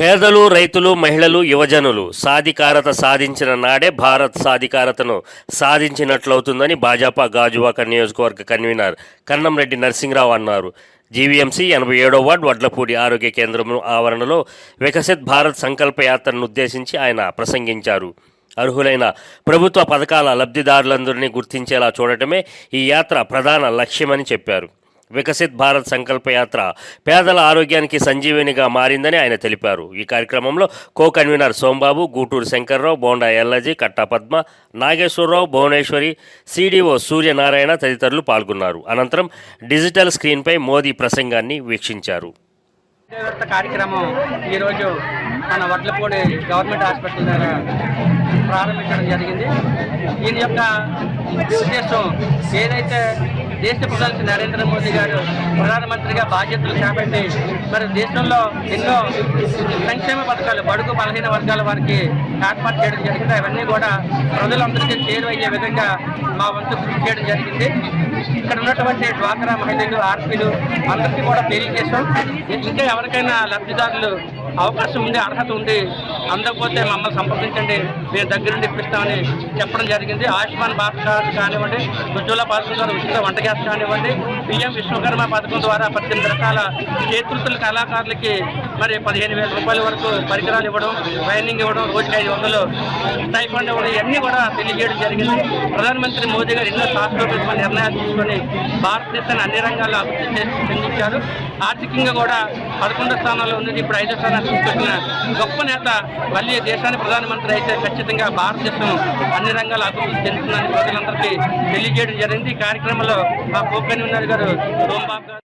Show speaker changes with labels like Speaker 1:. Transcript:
Speaker 1: పేదలు రైతులు మహిళలు యువజనులు సాధికారత సాధించిన నాడే భారత్ సాధికారతను సాధించినట్లవుతుందని భాజపా గాజువాక నియోజకవర్గ కన్వీనర్ కన్నంరెడ్డి నరసింహరావు అన్నారు. జీవీఎంసీ ఎనభై ఏడో వార్డు వడ్లపూడి ఆరోగ్య కేంద్రం ఆవరణలో వికసిత్ భారత్ సంకల్ప యాత్రను ఉద్దేశించి ఆయన ప్రసంగించారు. అర్హులైన ప్రభుత్వ పథకాల లబ్ధిదారులందరినీ గుర్తించేలా చూడటమే ఈ యాత్ర ప్రధాన లక్ష్యమని చెప్పారు. వికసిత్ భారత్ సంకల్పయాత్ర పేదల ఆరోగ్యానికి సంజీవినిగా మారిందని ఆయన తెలిపారు. ఈ కార్యక్రమంలో co convener Sombabu Guturu Shankararao Bonda Ellaji Katta Padma Nageswararao Bhuvaneswari CDO Suryanarayana తదితరులు పాల్గొన్నారు. అనంతరం డిజిటల్ స్క్రీన్పై మోదీ ప్రసంగాన్ని వీక్షించారు.
Speaker 2: కార్యక్రమం ఈరోజు మన వడ్లపూడి గవర్నమెంట్ హాస్పిటల్ దగ్గర ప్రారంభించడం జరిగింది. దీని యొక్క ఉద్దేశం ఏదైతే దేశ ప్రధాని నరేంద్ర మోదీ గారు ప్రధానమంత్రిగా బాధ్యతలు చేపట్టి మరి దేశంలో ఎన్నో సంక్షేమ పథకాలు బడుగు బలహీన వర్గాల వారికి ఏర్పాటు చేయడం జరిగింది. అవన్నీ కూడా ప్రజలందరికీ చేరువయ్యే విధంగా మా వంతు కృషి చేయడం జరిగింది. ఇక్కడ ఉన్నటువంటి డ్వాక్రా మహిళలు ఆర్పీలు అందరికీ కూడా తెలియజేశాం ఇంకా ఎవరికైనా లబ్ధిదారులు అవకాశం ఉంది అర్హత ఉంది అందకపోతే మమ్మల్ని సంప్రదించండి. మేము దగ్గరుండి ఇప్పిస్తామని చెప్పడం జరిగింది. ఆయుష్మాన్ భారత్ కార్డు కానివ్వండి ఉజ్వల పథకం ద్వారా ఉచిత వంట గ్యాస్ కానివ్వండి పిఎం విశ్వకర్మ పథకం ద్వారా పద్దెనిమిది రకాల చేతుల కళాకారులకి మరి పదిహేను వేల రూపాయల వరకు పరికరాలు ఇవ్వడం ట్రైనింగ్ ఇవ్వడం రోజుకి ఐదు వందలు స్టైఫండ్ ఇవ్వడం ఇవన్నీ కూడా తెలియజేయడం జరిగింది. ప్రధానమంత్రి మోదీ గారు ఎన్నో శాస్త్రోపేతమైన నిర్ణయాలు తీసుకొని భారతదేశాన్ని అన్ని రంగాల్లో అభివృద్ధి చేసి చెందించారు ఆర్థికంగా కూడా పదకొండో స్థానంలో ఉంది ఇప్పుడు ఐదో స్థానాన్ని తీసుకొచ్చిన గొప్ప నేత మళ్ళీ దేశానికి ప్రధానమంత్రి అయితే ఖచ్చితంగా భారతదేశం అన్ని రంగాల అభివృద్ధి చెందుతుందని ప్రజలందరికీ తెలియజేయడం జరిగింది. ఈ కార్యక్రమంలో మా పోకని ఉన్నారు గారు సోంబాబు గారు